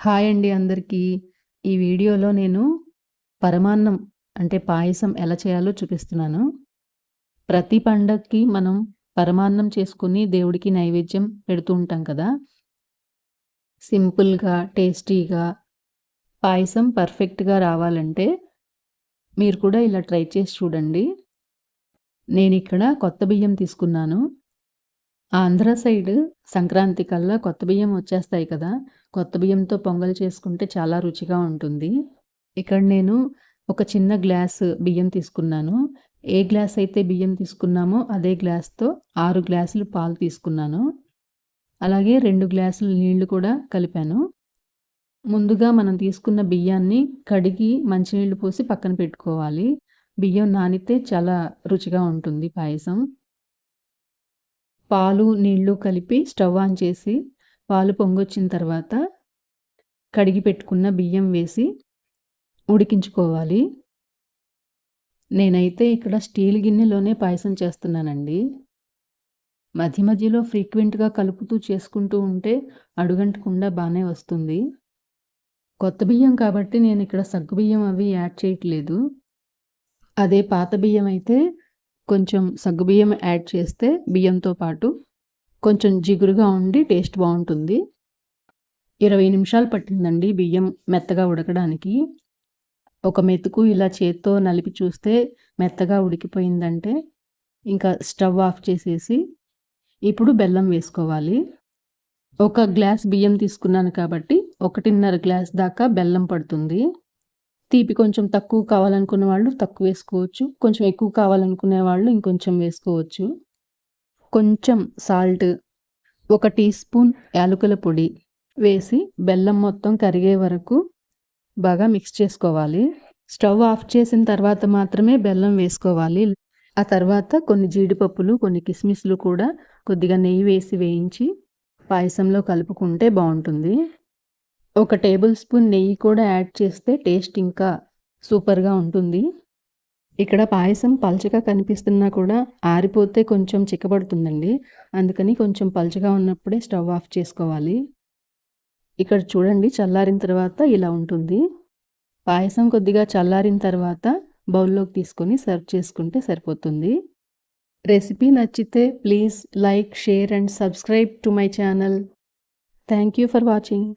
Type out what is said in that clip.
Hi అండి అందరికీ. ఈ వీడియోలో నేను పరమాన్నం అంటే పాయసం ఎలా చేయాలో చూపిస్తున్నాను. ప్రతి పండగకి మనం పరమాన్నం చేసుకుని దేవుడికి నైవేద్యం పెడుతూ ఉంటాం కదా! సింపుల్‌గా, టేస్టీగా పాయసం పర్ఫెక్ట్‌గా రావాలంటే మీరు కూడా ఇలా ట్రై చేసి చూడండి. నేను ఇక్కడ కొత్త బియ్యం తీసుకున్నాను. ఆంధ్ర సైడ్ సంక్రాంతి కల్లా కొత్త బియ్యం వచ్చేస్తాయి కదా! కొత్త బియ్యంతో పొంగల్ చేసుకుంటే చాలా రుచిగా ఉంటుంది. ఇక్కడ నేను ఒక చిన్న గ్లాస్ బియ్యం తీసుకున్నాను. ఏ గ్లాస్ అయితే బియ్యం తీసుకున్నామో అదే గ్లాస్‌తో ఆరు గ్లాసులు పాలు తీసుకున్నాను. అలాగే రెండు గ్లాసులు నీళ్ళు కూడా కలిపాను. ముందుగా మనం తీసుకున్న బియ్యాన్ని కడిగి మంచినీళ్ళు పోసి పక్కన పెట్టుకోవాలి. బియ్యం నానితే చాలా రుచిగా ఉంటుంది పాయసం. పాలు, నీళ్ళు కలిపి స్టవ్ ఆన్ చేసి పాలు పొంగొచ్చిన తర్వాత కడిగి పెట్టుకున్న బియ్యం వేసి ఉడికించుకోవాలి. నేనైతే ఇక్కడ స్టీల్ గిన్నెలోనే పాయసం చేస్తున్నానండి. మధ్య మధ్యలో ఫ్రీక్వెంట్‌గా కలుపుతూ చేసుకుంటూ ఉంటే అడుగంటకుండా బాగానే వస్తుంది. కొత్త బియ్యం కాబట్టి నేను ఇక్కడ సగ్గు బియ్యం అవి యాడ్ చేయట్లేదు. అదే పాత బియ్యం అయితే కొంచెం సగ్గుబియ్యం యాడ్ చేస్తే బియ్యంతో పాటు కొంచెం జిగురుగా ఉండి టేస్ట్ బాగుంటుంది ఇరవై నిమిషాలు పట్టిందండి బియ్యం మెత్తగా ఉడకడానికి. ఒక మెతుకు ఇలా చేత్తో నలిపి చూస్తే మెత్తగా ఉడికిపోయిందంటే ఇంకా స్టవ్ ఆఫ్ చేసేసి ఇప్పుడు బెల్లం వేసుకోవాలి. ఒక గ్లాస్ బియ్యం తీసుకున్నాను కాబట్టి 1.5 గ్లాస్ దాకా బెల్లం పడుతుంది. తీపి కొంచెం తక్కువ కావాలనుకునే వాళ్ళు తక్కువ వేసుకోవచ్చు. కొంచెం ఎక్కువ కావాలనుకునే వాళ్ళు ఇంకొంచెం వేసుకోవచ్చు. కొంచెం సాల్ట్, ఒక టీ స్పూన్ యాలకుల పొడి వేసి బెల్లం మొత్తం కరిగే వరకు బాగా మిక్స్ చేసుకోవాలి. స్టవ్ ఆఫ్ చేసిన తర్వాత మాత్రమే బెల్లం వేసుకోవాలి. ఆ తర్వాత కొన్ని జీడిపప్పులు, కొన్ని కిస్మిస్‌లు కూడా కొద్దిగా నెయ్యి వేసి వేయించి పాయసంలో కలుపుకుంటే బాగుంటుంది ఒక టేబుల్ స్పూన్ నెయ్యి కూడా యాడ్ చేస్తే టేస్ట్ ఇంకా సూపర్‌గా ఉంటుంది. ఇక్కడ పాయసం పల్చగా కనిపిస్తున్నా కూడా ఆరిపోతే కొంచెం చిక్కబడుతుందండి. అందుకని కొంచెం పల్చగా ఉన్నప్పుడే స్టవ్ ఆఫ్ చేసుకోవాలి. ఇక్కడ చూడండి చల్లారిన తర్వాత ఇలా ఉంటుంది. పాయసం కొద్దిగా చల్లారిన తర్వాత బౌల్‌లోకి తీసుకొని సర్వ్ చేసుకుంటే సరిపోతుంది. రెసిపీ నచ్చితే please like, share and subscribe to my channel. Thank you for watching.